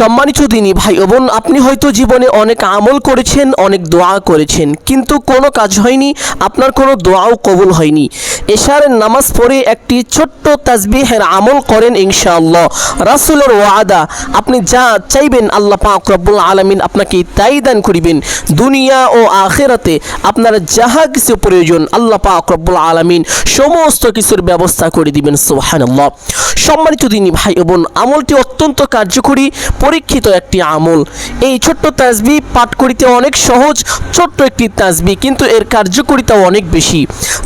সম্মানিত দিনী ভাই ও বোন, আপনি হয়তো জীবনে অনেক আমল করেছেন, অনেক দোয়া করেছেন, কিন্তু কোনো কাজ হয়নি, আপনার কোনো দোয়াও কবুল হয়নি। এশারের নামাজ পড়ে একটি ছোট্ট তাসবিহের আমল করেন ইনশাআল্লাহ। রাসুলের ওয়াদা, আপনি যা চাইবেন আল্লাহ পাক রব্বুল আলমিন আপনাকে তাই দান করিবেন। দুনিয়া ও আখেরাতে আপনার যাহা কিছু প্রয়োজন, আল্লাহ পাক রব্বুল আলমিন সমস্ত কিছুর ব্যবস্থা করে দিবেন, সুবহানাল্লাহ। সম্মানিত দিনী ভাই ও বোন, আমলটি অত্যন্ত কার্যকরী পরীক্ষিত একটি আমল। এই ছোট্ট তাজবি পাঠ করিতে অনেক সহজ, ছোট্ট একটি তাজবি কিন্তু এর কার্যকরিতাও অনেক বেশি।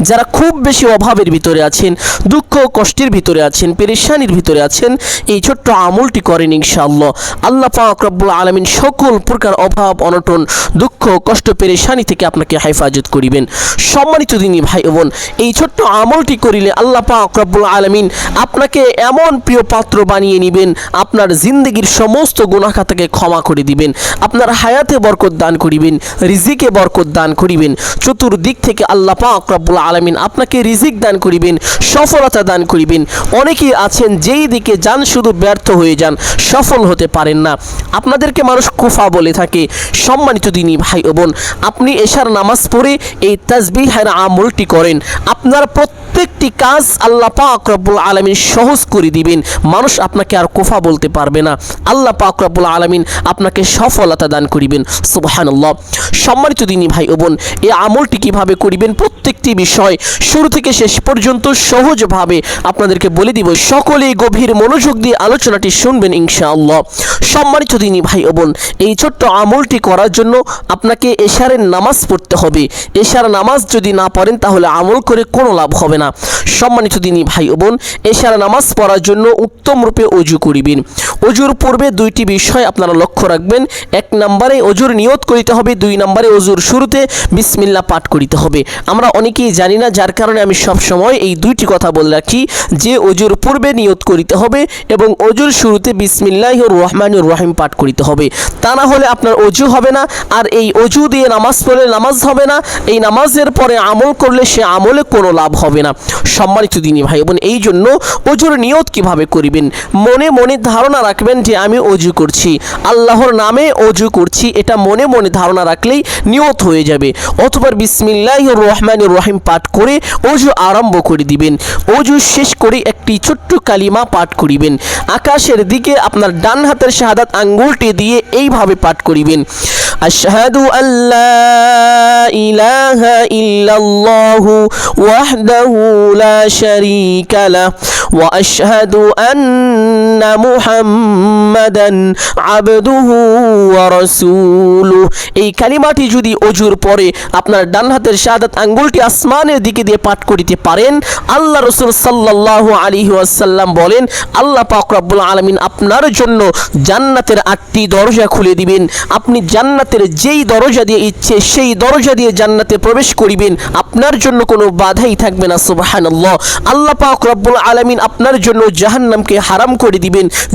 যারা খুব বেশি অভাবের ভিতরে আছেন, দুঃখ কষ্টের ভিতরে আছেন, পেরেশানির ভিতরে আছেন, এই ছোট্ট আমলটি করেন ইনশাআল্লাহ। আল্লাহ পাক আলমিন সকল প্রকার অভাব, অনটন, দুঃখ কষ্ট, পেরেশানি থেকে আপনাকে হেফাজত করিবেন। সম্মানিত দিনী ভাই বোন, এই ছোট্ট আমলটি করিলে আল্লাহ পাক রব্বুল আলমিন আপনাকে এমন প্রিয় পাত্র বানিয়ে নেবেন, আপনার জিন্দগির সমস্ত গুণাখাতাকে ক্ষমা করে দিবেন। আপনার হায়াতে বরকত দান করিবেন, রিজিকে বরকত দান করিবেন। চতুর্দিক থেকে আল্লাহ পাক রব্বুল আলমিন আপনাকে রিজিক দান করিবেন, সফলতা দান করিবেন। অনেকেই আছেন যেই দিকে যান শুধু ব্যর্থ হয়ে যান, সফল হতে পারেন না। আপনাদেরকে মানুষ কুফা বলে থাকে, সম্মানিত দিনী ভাই ও বোন, আপনি এশার নামাজ পড়ে এই তাসবিহের আমলটি করেন। আপনার প্রত্যেকটি কাজ আল্লাহ পাক রব্বুল আলমিন সহজ করে দিবেন। মানুষ আপনাকে আর কোফা বলতে পারবে না। আল্লাহ পাক রব্বুল আলমিন আপনাকে সফলতা দান করিবেন। সুবহানাল্লাহ। সম্মানিত দিনী ভাই ও বোন, এই আমলটি কীভাবে করিবেন প্রত্যেকটি বিষয় শুরু থেকে শেষ পর্যন্ত সহজভাবে আপনাদেরকে বলে দিব। সকলেই গভীর মনোযোগ দিয়ে আলোচনাটি শুনবেন ইনশাআল্লাহ। সম্মানিত দিনী ভাই ও বোন, এই ছোট্ট আমলটি করার জন্য আপনাকে এশারের নামাজ পড়তে হবে। এশার নামাজ যদি না পড়েন, তাহলে আমল করে কোনো লাভ হবে না। সম্মানিত দিনী ভাই ও বোন, এশার নামাজ পড়ার জন্য উত্তম রূপে অজু করিবেন। অজুর পূর্বে দুইটি বিষয় আপনারা লক্ষ্য রাখবেন। এক নম্বরে অজুর নিয়ত করিতে হবে, দুই নম্বরে অজুর শুরুতে বিসমিল্লা পাঠ করিতে হবে। আমরা অনেকেই জানি না, যার কারণে আমি সব সময় এই দুইটি কথা বলে রাখি। যে অজুর পূর্বে নিয়ত করিতে হবে এবং অজুর শুরুতে বিসমিল্লাহ রহমানুর রহিম পাঠ করিতে হবে। তা না হলে আপনার অজু হবে না, আর এই অজু দিয়ে নামাজ পড়লে নামাজ হবে না। এই নামাজের পরে আমল করলে সে আমলে কোনো লাভ হবে না। সম্মানিত দিনী ভাই বোন, এই জন্য অজুর নিয়ত কীভাবে করিবেন? মনে মনে ধারণা রাখবেন যে আমি অজু করছি। আল্লাহর নামে অজু করছি, এটা মনে মনে ধারণা রাখলেই নিয়ত হয়ে যাবে। অথবা বিসমিল্লাহ রহমান রহিম পাঠ করে অজু আরম্ভ করে দিবেন। অজু শেষ করে একটি ছোট্ট কালিমা পাঠ করিবেন। আকাশের দিকে আপনার ডান হাতের শাহাদাত আঙ্গুলটি দিয়ে এইভাবে পাঠ করিবেন। أشهد أن لا إله إلا الله وحده لا شريك له وأشهد أن মুহাম্মাদান আবদুহু ওয়া এই কালিমাটি যদি অজুর পরে আপনার ডান হাতের শাহাদাত আঙ্গুলটি আসমানের দিকে দিয়ে পাঠ করিতে পারেন, আল্লাহ রসুল সাল্লাল্লাহু আলাইহি ওয়াসাল্লাম বলেন, আল্লাহ পাক রব্বুল আলামিন আপনার জন্য জান্নাতের আটটি দরজা খুলে দিবেন। আপনি জান্নাতের যেই দরজা দিয়ে ইচ্ছে, সেই দরজা দিয়ে জান্নাতে প্রবেশ করিবেন, আপনার জন্য কোনো বাধাই থাকবে না, সুবহানাল্লাহ। আল্লাহ পাক রব্বুল আলামিন আপনার জন্য জাহান্নামকে হারাম করে দিবেন।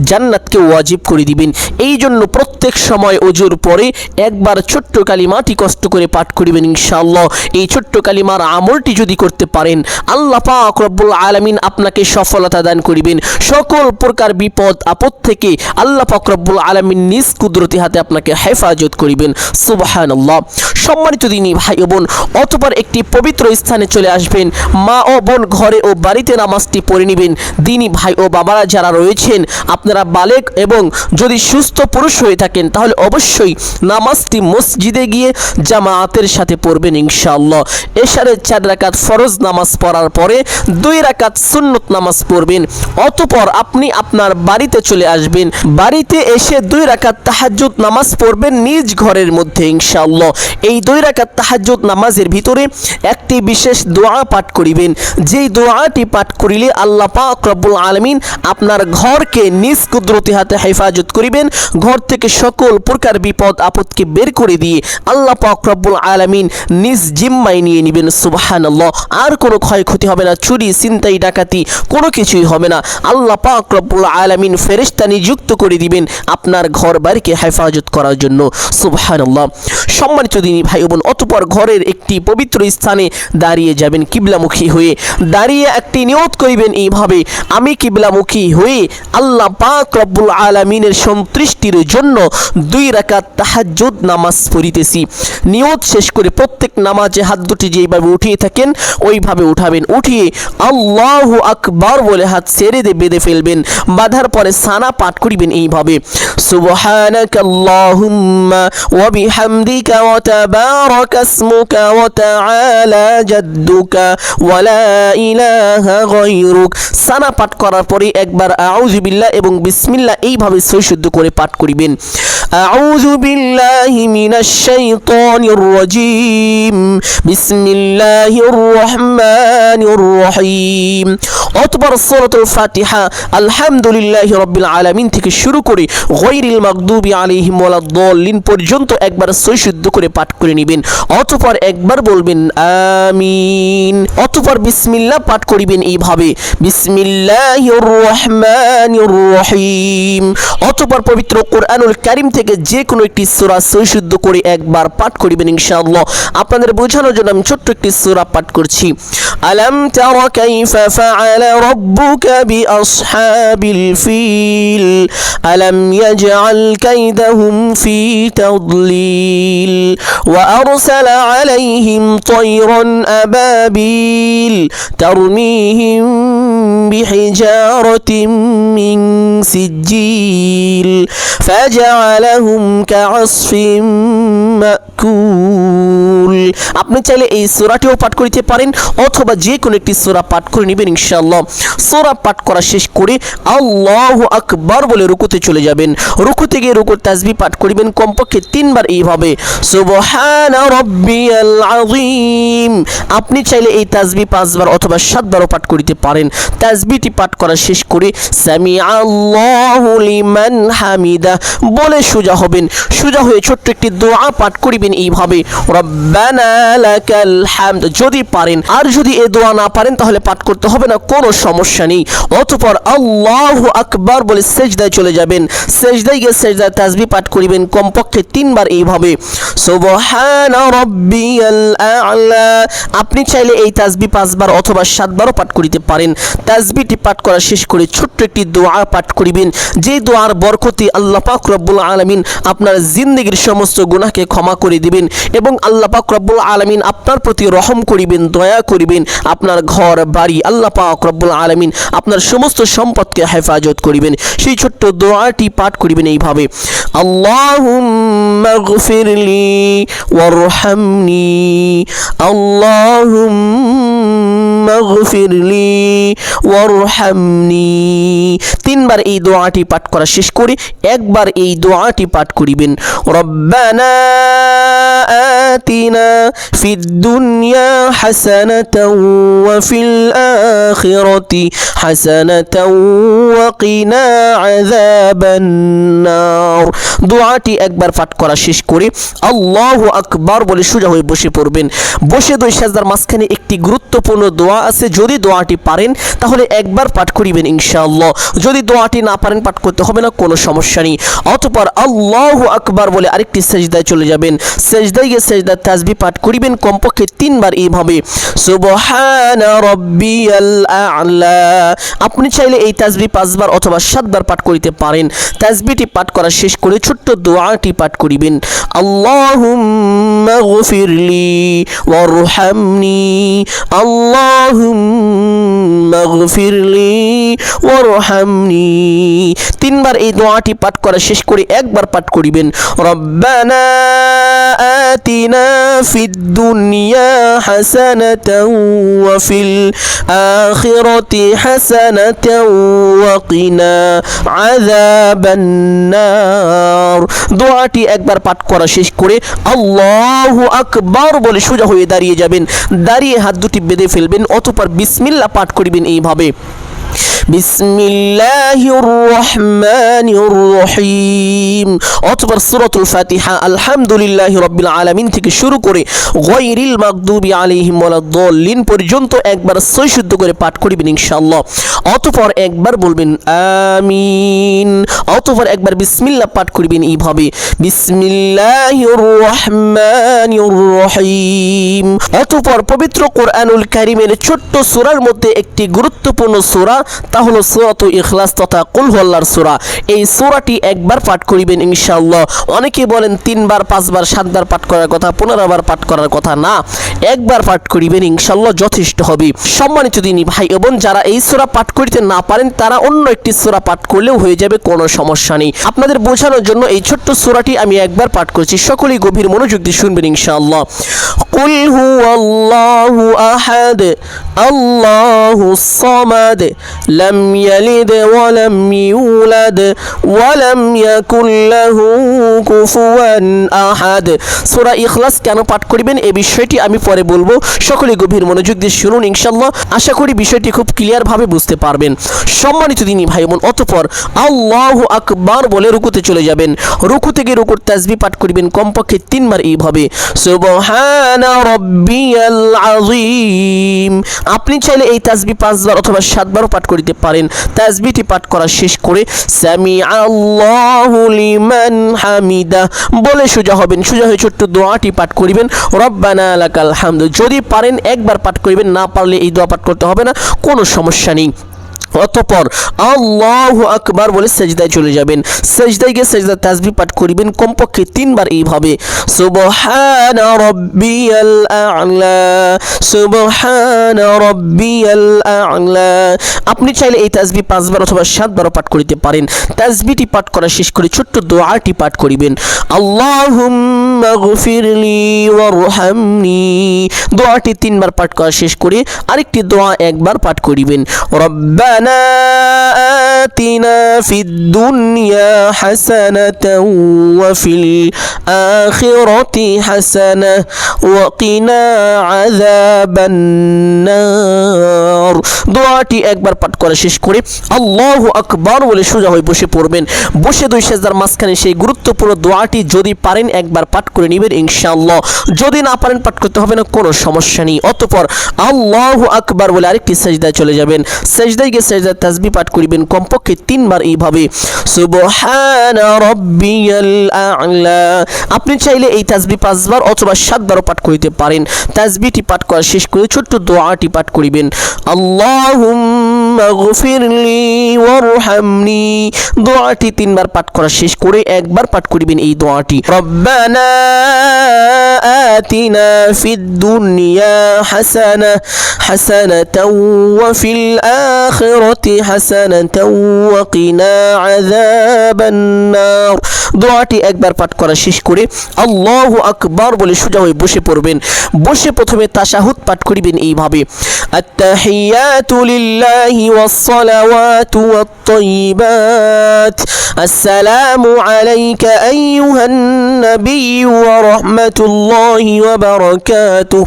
জান্নাতকে ওয়াজিব করে দিবেন। এই জন্য প্রত্যেক সময় অজুর পরে একবার ছোট্ট কালিমাটি কষ্ট করে পাঠ করিবেন ইনশাআল্লাহ। এই ছোট্ট কালিমার আমলটি যদি করতে পারেন, আল্লাহ পাক রব্বুল আলামিন আপনাকে সফলতা দান করিবেন। সকল প্রকার বিপদ, আপদ থেকে আল্লাহ পাক রব্বুল আলামিন নিজ কুদরতি হাতে আপনাকে হেফাজত করিবেন। সুবহানাল্লাহ। সম্মানিত দিনী ভাই ও বোন, অতপর একটি পবিত্র স্থানে চলে আসবেন। মা ও বোন ঘরে ও বাড়িতে নামাজটি পড়ে নেবেন। দিনী ভাই ও বাবারা যারা রয়েছেন আপনারা বালেক এবং যদি সুস্থ পুরুষ হয়ে থাকেন, তাহলে অবশ্যই নামাজটি মসজিদে গিয়ে জামায়াতের সাথে পড়বেন ইনশাআল্লাহ। এশারের চার রাকাত ফরজ নামাজ পড়ার পরে দুই রাকাত সুন্নত নামাজ পড়বেন, অতপর আপনি আপনার বাড়িতে চলে আসবেন। বাড়িতে এসে দুই রাকাত তাহাজ্জুদ নামাজ পড়বেন নিজ ঘরের মধ্যে ইনশাআল্লাহ। এই দুই রাকাত তাহাজ্জুদ নামাজের ভিতরে একটি বিশেষ দোয়া পাঠ করিবেন। যেই দোয়াটি পাঠ করিলে আল্লাহ পাক রব্বুল আলমিন আপনার ঘরকে নিজ কুদরতি হাতে হেফাজত করিবেন, ঘর থেকে সকল প্রকার বিপদ, আপদকে বের করে দিয়ে আল্লাহ পাক রব্বুল আলামিন নিজ জিম্মায় নিয়ে নেবেন, সুবহানাল্লাহ। আর কোনো ক্ষয়ক্ষতি হবে না, চুরি চিন্তাই ডাকাতি কোনো কিছুই হবে না। আল্লাহ পাক রব্বুল আলামিন ফেরেশতা নিযুক্ত করে দিবেন আপনার ঘর বাড়িকে হেফাজত করার জন্য, সুবহানাল্লাহ। সম্মানিত দিনী ভাই বোন অতপর ঘরের একটি পবিত্র স্থানে দাঁড়িয়ে যাবেন কিবলামুখী হয়ে। দাঁড়িয়ে একটি নিয়ত করিবেন এইভাবে, আমি কিবলামুখী হয়ে আল্লাহ পাক রব্বুল আলামিনের সন্তুষ্টির জন্য দুই রাকাত তাহাজ্জুদ নামাজ পড়িতেছি। নিয়ত শেষ করে প্রত্যেক নামাজে হাত দুটি যেইভাবে উঠিয়ে থাকেন, ওইভাবে উঠাবেন। উঠিয়ে আল্লাহ আকবার বলে হাত ছেড়ে দিয়ে বেঁধে ফেলবেন। বাঁধার পরে সানা পাঠ করিবেন এইভাবে। ওয়া তাবারাকা ইসমুকা ওয়া তাআলা জাদ্দুকা ওয়া লা ইলাহা গায়রুক। সানা পাঠ করার পরে একবার আউযু বিল্লাহ এবং বিসমিল্লাহ এইভাবে সৈশুদ্ধ করে পাঠ করিবেন। আউযু বিল্লাহি মিনাশ শাইতানির রাজিম। বিসমিল্লাহির রহমানির রহিম। অতবার সূরাতুল ফাতিহা আলহামদুলিল্লাহি রাব্বিল আলামিন থেকে শুরু করে গায়রিল মাগদুবি আলাইহিম ওয়ালাদ-দাল্লিন পর্যন্ত একবার সৈশুদ্ধ করে পাঠ করে নেবেন। অতপর একবার বলবেন আমিন। অতপর বিসমিল্লাহ পাঠ করিবেন এইভাবে। বিসমিল্লাহির রহমানির রহিম অতপর পবিত্র কোরআনুল কারীম থেকে যে কোনো একটি সূরা সৈশুদ্ধ করে একবার পাঠ করিবেন ইনশাআল্লাহ আপনাদের বোঝানোর জন্য আমি ছোট্ট একটি সূরা পাঠ করছি আলাম তারা কাইফা ফাআলা রাব্বুকা বিআসহাবিল ফিল আলাম ইয়াজআল কাইদাহুম ফি তাদলিল ওয়া আরসালা আলাইহিম طيرا أبابيل ترميهم بحجارة من سجيل فجعلهم كعصف মাকুল আপনি চাইলে এই সূরাটিও পাঠ করিতে পারেন অথবা যে কোনো একটি সূরা পাঠ করে নেবেন ইনশাআল্লাহ সূরা পাঠ করা শেষ করে আল্লাহু আকবার বলে রুকুতে চলে যাবেন রুকুতে গিয়ে রুকুর তাসবিহ পাঠ করিবেন কমপক্ষে তিনবার এইভাবে সুবহানা রাব্বিয়াল আযীম আপনি চাইলে এই তাসবিহ পাঁচবার অথবা সাতবারও পাঠ করিতে পারেন তাসবিহটি পাঠ করা শেষ করে সামি আল্লাহু লিমান হামিদা বলে সোজা হবেন, সোজা হয়ে ছোট্ট একটি দোয়া পাঠ করিবেন এইভাবে, রব্বানা লাকাল হামদ যদি পারেন, আর যদি এই দোয়া না পারেন, তাহলে পাঠ করতে হবে না, কোনো সমস্যা নেই। অতঃপর আল্লাহু আকবার বলে সেজদায় চলে যাবেন, সেজদায় গিয়ে সেজদায় তাসবিহ পাঠ করিবেন, কমপক্ষে তিনবার এইভাবে, সুবহানা রাব্বিয়াল আ'লা আপনি চাইলে এই তাসবিহ পাঁচবার অথবা সাতবারও পাঠ করিতে পারেন। তাসবিহটি পাঠ করা শেষ করে ছোট্ট একটি দোয়া পাঠ করিবেন। যে দোয়ার বরকতে আল্লাহ পাক রব্বুল আলামিন আপনার জিন্দগির সমস্ত গুনাহকে ক্ষমা করে দিবেন এবং আল্লাহ পাক রব্বুল আলামিন আপনার প্রতি রহম করিবেন, দয়া করিবেন, আপনার ঘর, বাড়ি, আল্লাহ পাক রব্বুল আলামিন আপনার সমস্ত সম্পদকে হেফাজত করিবেন। সেই ছোট্ট দোয়াটি পাঠ করিবেন এইভাবে গফিরলি ওয়ারহামনি, আল্লাহুম্মা গফিরলি ওয়ারহামনি। তিনবার এই দোয়াটি পাঠ করা শেষ করে, একবার এই দোয়াটি পাঠ করিবেন। রব্বানা দুনিয়া হাসানাতাও ওয়া ফিল আখিরাতি হাসানাতাও ওয়া কিনা আযাবান নার। দোয়াটি একবার পাঠ করা শেষ করে, আল্লাহু আকবার বলে সোজা হয়ে বসে পড়বেন। বসে দুই সাজদার মাঝখানে একটি গুরুত্বপূর্ণ দোয়া আছে, যদি দোয়াটি পারেন, তাহলে একবার পাঠ করিবেন ইনশাআল্লাহ। যদি দোয়াটি না পারেন পাঠ করতে হবে না, কোনো সমস্যা নেই। অতপর আল্লাহু আকবার বলে আরেকটি সেজদায় চলে যাবেন। সেজদায় গিয়ে সেজদার তাসবি পাঠ করিবেন, কমপক্ষে তিনবার এইভাবে। আপনি চাইলে এই তাসবি পাঁচবার অথবা সাতবার পাঠ করিতে পারেন। তাসবিটি পাঠ করা শেষ করে ছোট্ট দোয়াটি পাঠ করিবেন। আল্লাহুম্মা গফিরলি ওয়ারহামনি। আল্লাহুম্মা গফিরলি ওয়ারহামনি তিনবার এই দোয়াটি পাঠ করা শেষ করে একবার পাঠ করিবেন। রব্বানা আতিনা ফিদ দুনিয়া হাসানাতাও ওয়া ফিল আখিরাতি হাসানাতাও ওয়া কিনা দোয়াটি একবার পাঠ করা শেষ করে আল্লাহু আকবার বলে সোজা হয়ে দাঁড়িয়ে যাবেন। দাঁড়িয়ে হাত দুটি বেঁধে ফেলবেন, অতঃপর বিসমিল্লাহ পাঠ করিবেন এইভাবে। বিসমিল্লাহির রহমানির রহিম। অথবা একবার সই পাঠ করিবেন ইনশাআল্লাহ। অতঃপর একবার বলবেন আমিন। অতঃপর একবার বিসমিল্লাহ পাঠ করিবেন এইভাবে। কারীমের ছোট্ট সূরার মধ্যে একটি গুরুত্বপূর্ণ সূরা তা হলো সূরাতু ইখলাস তথা কুল হুয়াল্লাহর সূরা এই সূরাটি একবার পাঠ করিবেন ইনশাআল্লাহ অনেকে বলেন তিনবার পাঁচবার সাতবার পাঠ করার কথা পনেরোবার পাঠ করার কথা না একবার পাঠ করিবেন ইনশাআল্লাহ যথেষ্ট হবে সম্মানিত দিনী ভাই এবং যারা এই সূরা পাঠ করিতে না পারেন তারা অন্য একটি সূরা পাঠ করলেও হয়ে যাবে কোনো সমস্যা নেই আপনাদের বোঝানোর জন্য এই ছোট্ট সূরাটি আমি একবার পাঠ করছি সকলেই গভীর মনোযোগ দিয়ে শুনবেন ইনশাআল্লাহ قل هو الله أحد الله الصمد لم يلد ولم يولد ولم يكن له كفوا أحد সূরা ইখলাস কেন পাঠ করিবেন এই বিষয়টি আমি পরে বলবো সকলে গভীর মনোযোগ দিয়ে শুনুন ইনশাআল্লাহ আশা করি বিষয়টি খুব ক্লিয়ার ভাবে বুঝতে পারবেন সম্মানিত দিনী ভাই বোন অতঃপর আল্লাহু আকবার বলে রুকুতে চলে যাবেন রুকু থেকে রুকুর তাসবিহ পাঠ করিবেন কমপক্ষে তিনবার এইভাবে সুবহানা রাব্বিয়াল আযীম আপনি চাইলে এই তাজবি পাঁচবার অথবা সাতবারও পাঠ করিতে পারেন। তাজবিটি পাঠ করা শেষ করে স্যামি লিমান হামিদা বলে সোজা হবেন। সোজা হয়ে ছোট্ট দোয়াটি পাঠ করিবেন, রব্বানা আলাকাল হামদ যদি পারেন, একবার পাঠ করিবেন, না পারলে এই দোয়া পাঠ করতে হবে না, কোনো সমস্যা নেই। অতপর আল্লাহ আকবার বলে সেজদায় চলে যাবেন। সেজদায় গিয়ে সেজদা তাসবি পাঠ করিবেন, কমপক্ষে তিনবার এইভাবে। সুবহান রব্বিয়াল আ'লা, সুবহান রব্বিয়াল আ'লা। আপনি চাইলে এই তাসবি পাঁচবার অথবা সাতবারও পাঠ করিতে পারেন। তাসবিটি পাঠ করা শেষ করে ছোট্ট দোয়াটি পাঠ করিবেন। আল্লাহুম্মা গফিরলি ওয়ারহামনি। দোয়াটি তিনবার পাঠ করা শেষ করে আরেকটি দোয়া একবার পাঠ করিবেন। রব্বানা ফিদ দুনিয়া হাসানাতাও ওয়া ফিল আখিরাতি হাসানা ওয়া কিনা আযাবান নার দোয়াটি একবার পাঠ করা শেষ করে আল্লাহ আকবার বলে সোজা হয়ে বসে পড়বেন। বসে দুই সেজদার মাঝখানে সেই গুরুত্বপূর্ণ দোয়াটি যদি পারেন একবার পাঠ করে নেবেন ইনশাআল্লাহ। যদি না পারেন পাঠ করতে হবে না, কোনো সমস্যা নেই। অতপর আল্লাহ আকবার বলে আরেকটি সেজদায় চলে যাবেন। সেজদায় গিয়ে সেজদার তাসবিহ পাঠ করিবেন। কমপক্ষে তিনবার এইভাবে। সুবহানা রাব্বিয়াল আ'লা। আপনি চাইলে এই তাসবিহ পাঁচবার অথবা সাতবারও পাঠ করিতে পারেন। তাসবিহটি পাঠ করা শেষ করে ছোট্ট দোয়াটি পাঠ করিবেন। আল্লাহুম্মা গফিরলি ওয়ারহামনি। দোয়াটি তিনবার পাঠ করা শেষ করে একবার পাঠ করিবেন এই দোয়াটি। রব্বানা আতিনা ফিদ দুনিয়া হাসানা, হাসানাতাও ওয়া ফিল আখিরাতি হাসানাতাও ওয়া কিনা আযাবান নার দোয়াটি একবার পাঠ করা শেষ করে আল্লাহু আকবার বলে সোজা হয়ে বসে পড়বেন বসে প্রথমে তাশাহুদ পাঠ করিবেন এইভাবে التحيات لله والصلوات والطيبات السلام عليك أيها النبي ورحمة الله وبركاته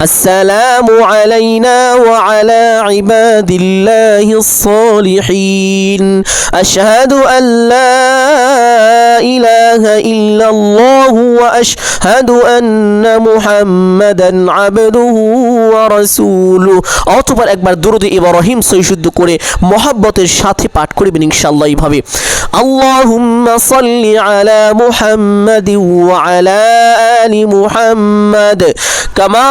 السلام علينا وعلى عباد الله الصالحين أشهد أن لا إله إلا الله وأشهد أن محمدا عبده ورسوله অতবার একবার দুরুদ ইব্রাহিম সৈশুদ্ধ করে মহাব্বতের সাথে পাঠ করবেন ইনশাআল্লাহ এইভাবে আল্লাহুম্মা সাল্লি আলা মুহাম্মাদিন ওয়া আলা আলি মুহাম্মাদ কামা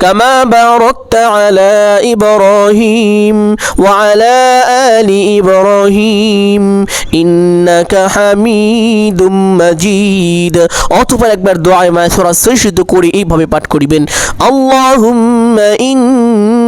كما باركت على إبراهيم وعلى آل إبراهيم إنك حميد مجيد অতপর একবার দোয়ায় মায় সূরা সৈশুদ্ধ করে এইভাবে পাঠ করিবেন আল্লাহুম্মা ইন্নী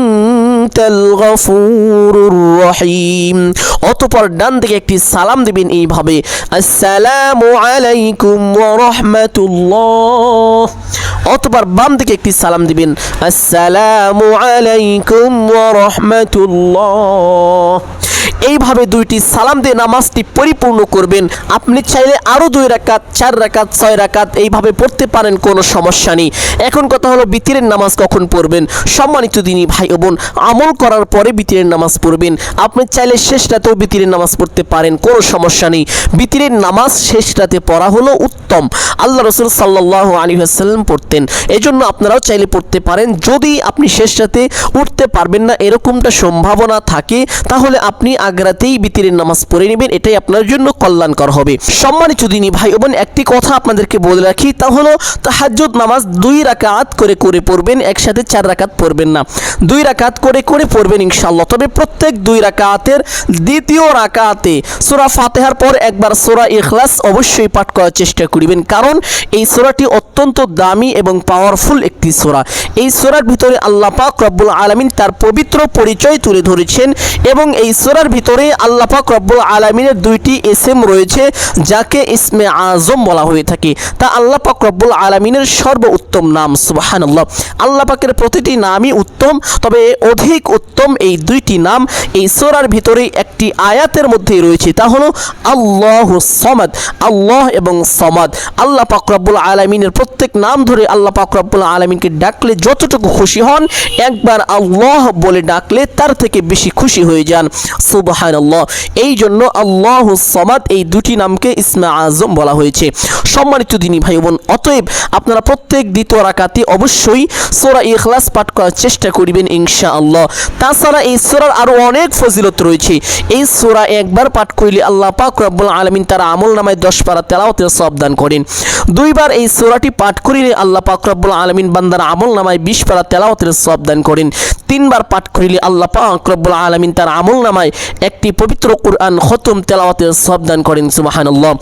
অতপর ডান দিকে একটি সালাম দিবেন এইভাবে অতপর বাম দিকে একটি সালাম দিবেন এইভাবে দুইটি সালাম দিয়ে নামাজটি পরিপূর্ণ করবেন। আপনি চাইলে আরও দুই রাকাত, চার রাকাত, ছয় রাকাত এইভাবে পড়তে পারেন, কোনো সমস্যা নেই। এখন কথা হলো বিতিরের নামাজ কখন পড়বেন? সম্মানিত দিনী ভাই বোন আমল করার পরে বিতিরের নামাজ পড়বেন। আপনি চাইলে শেষ রাতেও বিতিরের নামাজ পড়তে পারেন, কোনো সমস্যা নেই। বিতিরের নামাজ শেষ রাতে পড়া হলো উত্তম। আল্লাহ রসুল সাল্লাহ আলী আসাল্লাম পড়তেন। এই জন্য আপনারাও চাইলে পড়তে পারেন। যদি আপনি শেষ রাতে উঠতে পারবেন না, এরকমটা সম্ভাবনা থাকে, তাহলে আপনি আগ্রাতেই বিতিরের নামাজ পড়ে নেবেন। এটাই আপনার জন্য কল্যাণকর হবে। সম্মানিত দিনী ভাই বোন একটি কথা আপনাদেরকে বলে রাখি, তা হলো তাহাজ্জুদ নামাজ দুই রাকাত করে করে পড়বেন, একসাথে চার রাকাত পড়বেন না। দুই রাকাত করে করে পড়বেন ইনশাআল্লাহ। তবে প্রত্যেক দুই রাকাতের দ্বিতীয় রাকাতে সূরা ফাতিহার পর একবার সূরা ইখলাস অবশ্যই পাঠ করার চেষ্টা করিবেন। কারণ এই সূরাটি অত্যন্ত দামি এবং পাওয়ারফুল একটি সূরা। এই সূরার ভিতরে আল্লাহ পাক রব্বুল আলামিন তার পবিত্র পরিচয় তুলে ধরেছেন এবং এই সূরার ভিতরে আল্লাহ পাক রব্বুল আলামিনের দুইটি এসএম রয়েছে, যাকে ইসমে আজম বলা হয়ে থাকে। তা আল্লাহ পাক রব্বুল আলামিনের সর্ব উত্তম নাম, সুবহানাল্লাহ। আল্লাহ পাকের প্রতিটি নামই উত্তম, তবে অধিক উত্তম এই দুইটি নাম এই সূরার ভিতরে একটি আয়াতের মধ্যে রয়েছে। তা হলো আল্লাহ সমাদ, আল্লাহ এবং সমাদ। আল্লাহ পাক রব্বুল আলামিনের প্রত্যেক নাম ধরে আল্লাহ পাক রব্বুল আলামিনকে ডাকলে যতটুকু খুশি হন, একবার আল্লাহ বলে ডাকলে তার থেকে বেশি খুশি হয়ে যান। সুবহানাল্লাহ। এই জন্য আল্লাহ সমাদ এই দুটি নামকে ইসমা আজম বলা হয়েছে। সম্মানিত দিনী ভাই বোন অতএব আপনারা প্রত্যেক দ্বিতীয় রাকাতে অবশ্যই সোরা ইখলাস পাঠ করার চেষ্টা করিবেন ইনশা আল্লাহ তাছাড়া এই সোরার আরও অনেক ফজিলত রয়েছে। এই সোরা একবার পাঠ করিলে আল্লাহ পাক রব্বুল আলমিন তার আমল নামায় দশ পারা তেলাওতের সব দান করেন। দুইবার এই সোরাটি পাঠ করিলে আল্লাহ পাক রব্বুল আলমিন বান্দার আমল নামায় বিশ পারা তেলাওতের সব দান করেন। তিনবার পাঠ করিলে আল্লাহ পাক রব্বুল আলমিন তার আমল নামায় একটি পবিত্র কোরআন খতম তেলাওয়াতের সব দান করেন, সুবাহানাল্লাহ।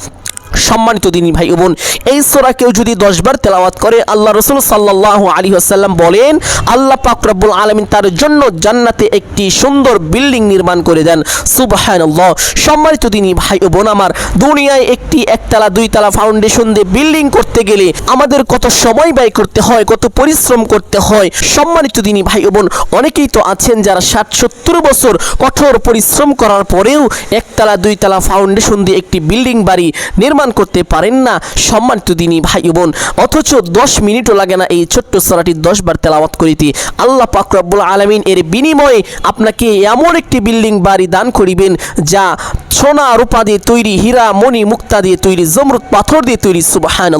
সম্মানিত দিনী ভাই বোন, এই সোরা কেউ যদি দশবার তেলাওয়াত করে, আল্লাহ রসুল সাল্লাহ আলী আসাল্লাম বলেন, আল্লাহ পাক রব্বুল আলমিন তার জন্য জান্নাতে একটি সুন্দর বিল্ডিং নির্মাণ করে দেন। সুবাহান্লাহ সম্মানিত দিনী ভাই বোন আমার, দুনিয়ায় একটি একতলা, দুইতলা ফাউন্ডেশন দিয়ে বিল্ডিং করতে গেলে আমাদের কত সময় ব্যয় করতে হয়, কত পরিশ্রম করতে হয়। সম্মানিত দিনী ভাই বোন, অনেকেই তো আছেন যারা ষাট সত্তর বছর কঠোর পরিশ্রম করার পরেও একতলা, দুইতলা ফাউন্ডেশন দিয়ে একটি বিল্ডিং বাড়ি নির্মাণ করতে পারেন না। সম্মানিত দিনী ভাই বোন, অথচ দশ মিনিটও লাগে না এই ছোট্ট সরাটি দশবার তেলাওয়াত করিতে। আল্লাহ পাক রব্বুল আলমিন এর বিনিময়ে আপনাকে এমন একটি বিল্ডিং বাড়ি দান করিবেন, যা সোনা রূপা দিয়ে তৈরি, হীরা, মণি, মুক্তা দিয়ে তৈরি, জমরুদ পাথর দিয়ে তৈরি সুবাহান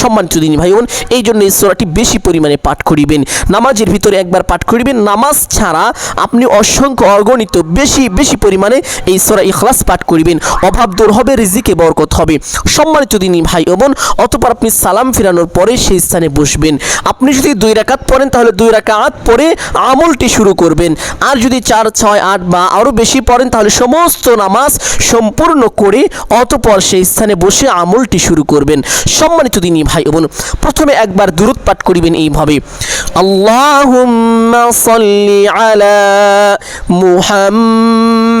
সম্মানিত দিনী ভাই বোন, এই জন্য এই সোরাটি বেশি পরিমাণে পাঠ করিবেন। নামাজের ভিতরে একবার পাঠ করিবেন, নামাজ ছাড়া আপনি অসংখ্য অগণিত, বেশি বেশি পরিমাণে এই সোরা ইখলাস পাঠ করিবেন। অভাব দূর হবে, রিজিকে বরকত হবে। সম্মানিত দিনী ভাই ও বোন, অতপর আপনি সালাম ফিরানোর পরে সেই স্থানে বসবেন। আপনি যদি দুই রাকাত পড়েন, তাহলে দুই রাকাত পরে আমলটি শুরু করবেন। আর যদি চার, ছয়, আট বা আরও বেশি পড়েন, তাহলে সমস্ত নামাজ সম্পূর্ণ করে অতপর সেই স্থানে বসে আমলটি শুরু করবেন। সম্মানিত দিনী ভাই ও বোন, প্রথমে একবার দূরত পাঠ করিবেন এইভাবে। আল্লাহুম্মা সাল্লি আলা মুহাম্মাদিন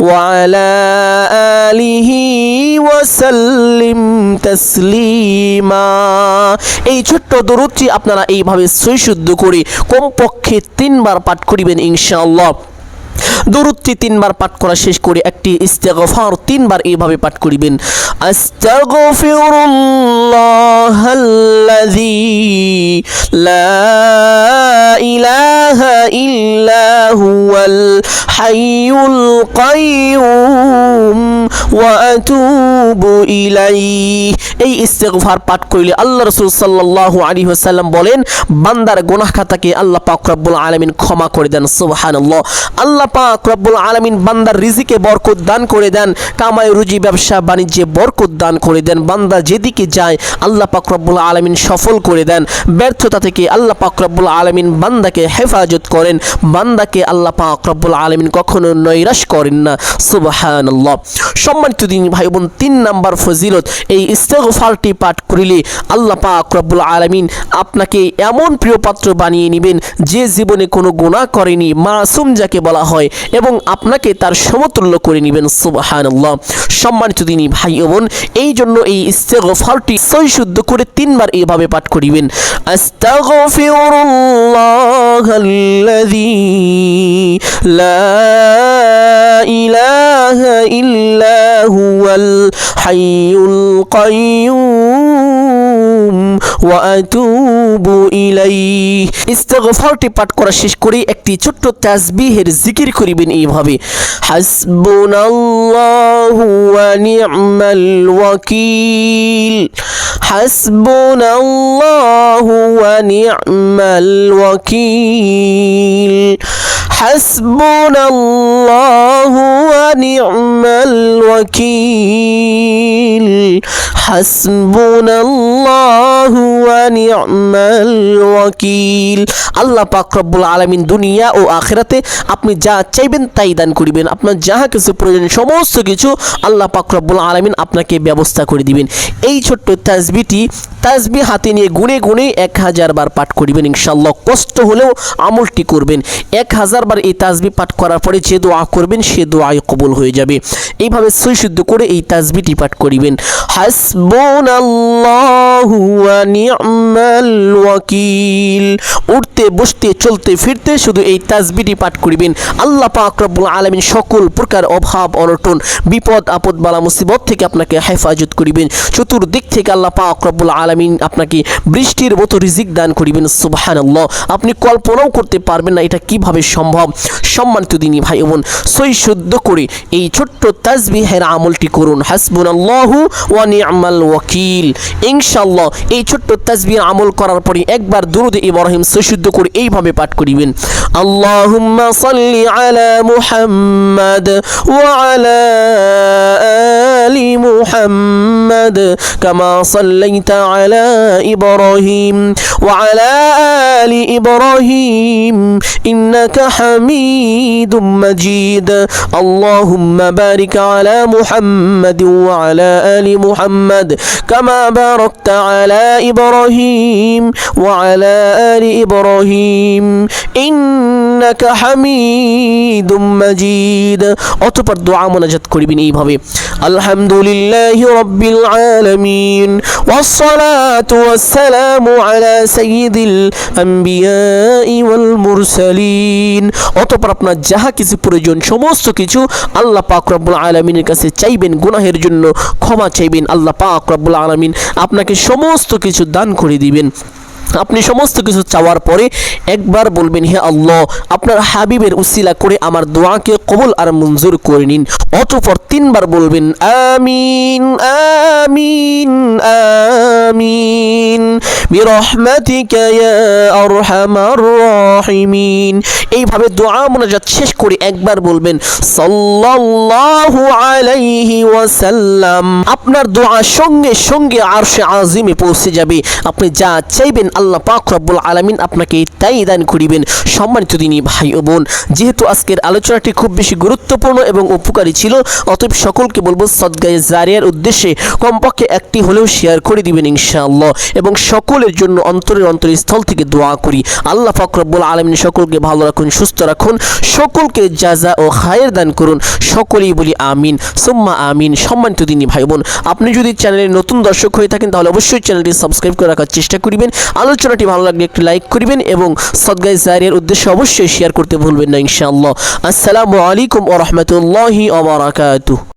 وعلى آله وسلم تسليما এই ছোট্ট দরুদটি আপনারা এইভাবে সই শুদ্ধ করে কমপক্ষে তিনবার পাঠ করিবেন ইনশাআল্লাহ দরুদটি তিনবার পাঠ করা শেষ করে একটি ইস্তেগফার তিনবার এইভাবে পাঠ করিবেন আস্তাগফিরুল্লাহাল্লাযী লা ইলাহা ইল্লা হুয়াল হাইয়ুল কাইয়ুম ওয়া আতুবু ইলাইহি। এই ইস্তেগফার পাঠ করিলে আল্লাহ রাসূল সাল্লাল্লাহু আলাইহি ওয়াসাল্লাম বলেন, বান্দার গুনাহ খাতাকে আল্লাহ পাক রব্বুল আলামিন ক্ষমা করে দেন, সুবহানাল্লাহ। আল্লাহ পাক রব্বুল আলামিন বান্দার রিজিকে বরকত দান করে দেন, কামাই রুজি ব্যবসা বাণিজ্যে বরকত দান করে দেন, বান্দা যেদিকে যায়, আল্লাহ পাক রব্বুল আলামিন সফল করে দেন। ব্যর্থতা থেকে আল্লাহ পাক রব্বুল আলামিন বান্দাকে হেফাজত করেন। বান্দাকে আল্লাহ পাক রব্বুল আলামিন কখনো নৈরাশ করেন না। সুবহানাল্লাহ। সম্মানিত দিন ভাই বোন তিন নাম্বার ফজিলত, এই ইস্তেগফারটি পাঠ করিলে আল্লাহ পাক রব্বুল আলামিন আপনাকে এমন প্রিয় পাত্র বানিয়ে নেবেন, যে জীবনে কোনো গুনাহ করেনি, মাসুম যাকে বলা হয়, এবং আপনাকে তার সমতুল্য করে নেবেন। সুবহানাল্লাহ। সম্মানিত দিনী ভাই ও বোন এই জন্য এই ইস্তেগফারটি সই শুদ্ধ করে তিনবার এইভাবে পাঠ করিবেন। আস্তাগফিরুল্লাহাল্লাযী লা ইলাহা ইল্লা হুয়াল হাইয়ুল কাইয়ুম ওয়া আতুবু ইলাইহি। ইস্তেগফারটি পাঠ করা শেষ করে একটি ছোট্ট তাসবিহের জিকির করিবেন এইভাবে। হাসবুনাল্লাহু ওয়া নি'মাল ওয়াকিল। হাসবুনাল্লাহু ওয়া ওয়াকিল। হাসবুনাল্লাহু ওয়া নি'মাল ওয়াকিল। ওয়াকিল। আল্লাহ পাক রব্বুল দুনিয়া ও আখিরাতে আপনি যা চাইবেন তাই দান করিবেন। আপনার যাহা কিছু প্রয়োজন, সমস্ত কিছু আল্লাহ পাক রব্বুল আলামিন আপনাকে ব্যবস্থা করে দিবেন। এই ছোট্ট তাসবিটি তাসবি হাতে নিয়ে গুনে গুনে এক হাজার বার পাঠ করিবেন। ইনশাল্লাহ কষ্ট হলেও আমলটি করবেন। এক হাজার বার এই তাসবি পাঠ করার পরে যে দোয়া করবেন, সে দোয়াই কবুল হয়ে যাবে। এইভাবে সৈশুদ্ধ করে এই তাসবিটি পাঠ করিবেন। হাসবুনাল্লাহু ওয়াকিল। উঠতে, বসতে, চলতে, ফিরতে শুধু এই তাসবিটি পাঠ করিবেন। আল্লাহ পাক রব্বুল আলামিন সকল প্রকার অভাব, অনটন, বিপদ, আপদ, বালা, মুসিবত থেকে আপনাকে হেফাজত করিবেন। চতুর্দিক থেকে আল্লাহ পাক রব্বুল আলামিন আপনাকে বৃষ্টির মতো রিজিক দান করিবেন। সুবহানাল্লাহ। আপনি কল্পনাও করতে পারবেন না এটা কীভাবে সম্ভব। সম্মানিত দিনী ভাই বোন, সই শুদ্ধ করে এই ছোট্ট তাসবিহের আমলটি করুন। হাসবুনাল্লাহু ওয়া নি'মাল ওয়াকিল। ইনশাআল্লাহ এই ছোট্ট তাসবিহ আমল করার পরে একবার দুরুদ ইব্রাহিম সই শুদ্ধ করে এইভাবে পাঠ করিবেন। আল্লাহুম্মা সাল্লি আলা মুহাম্মাদ ওয়া আলা আলি মুহাম্মাদ কামা সাল্লাইতা আলা ইব্রাহিম ওয়া আলা আলি ইব্রাহিম ইন্নাকা হামিদুম মাজিদ আল্লাহুম্মা বারিক আলা মুহাম্মাদ ওয়া আলা আলি মুহাম্মাদ কামা বারাকতা আলা ইব্রাহিম ওয়া আলা আলি ইব্রাহিম ইন্নাকা হামিদুম মাজিদ অতঃপর দোয়া মোনাজাত করিবেন এইভাবে আলহামদুলিল্লাহ রব্বিল আলামিন والصلاة والسلام على سيد الأنبياء والمرسلين অতঃপর আপনার যাহা কিছু প্রয়োজন, সমস্ত কিছু আল্লাহ পাক রব্বুল আলমিনের কাছে চাইবেন, গুনাহের জন্য ক্ষমা চাইবেন আল্লাহ পাক রব্বুল আলমিন আপনাকে সমস্ত কিছু দান করে দিবেন। আপনি সমস্ত কিছু চাওয়ার পরে একবার বলবেন, হে আল্লাহ, আপনার হাবিবের উসিলা করে আমার দোয়াকে কবুল আর মঞ্জুর করে নিন। অতঃপর তিনবার বলবেন, আমিন আমিন আমিন এইভাবে দোয়া মোনাজাত শেষ করে একবার বলবেন, সাল্লাল্লাহু আলাইহি ওয়াসাল্লাম। আপনার দোয়া সঙ্গে সঙ্গে আরশে আজিমে পৌঁছে যাবে। আপনি যা চাইবেন আল্লাহ পাক রব্বুল আলামিন আপনাকে তাই দান করিবেন। সম্মানিত দিনী ভাই ও বোন, যেহেতু আজকের আলোচনাটি খুব বেশি গুরুত্বপূর্ণ এবং উপকারী ছিল, অতএব সকলকে বলব সদগায়ে জারিয়ার উদ্দেশ্যে কমপক্ষে একটি হলেও শেয়ার করে দিবেন ইনশাআল্লাহ এবং সকলের জন্য অন্তরের অন্তরস্থল থেকে দোয়া করি। আল্লাহ পাক রব্বুল আলামিন সকলকে ভালো রাখুন, সুস্থ রাখুন, সকলকে জাজা ও খায়ের দান করুন, সকলেই বলি আমিন, সুম্মা আমিন। সম্মানিত দিনী ভাই বোন, আপনি যদি চ্যানেলের নতুন দর্শক হয়ে থাকেন তাহলে অবশ্যই চ্যানেলটি সাবস্ক্রাইব করে রাখার চেষ্টা করিবেন। আলো আলোচনাটি ভালো লাগলে একটি লাইক করবেন এবং সদগাই জারিয়ার উদ্দেশ্যে অবশ্যই শেয়ার করতে ভুলবেন না ইনশাআল্লাহ। আসসালামু আলাইকুম ও রাহমাতুল্লাহি ওয়া বারাকাতুহু।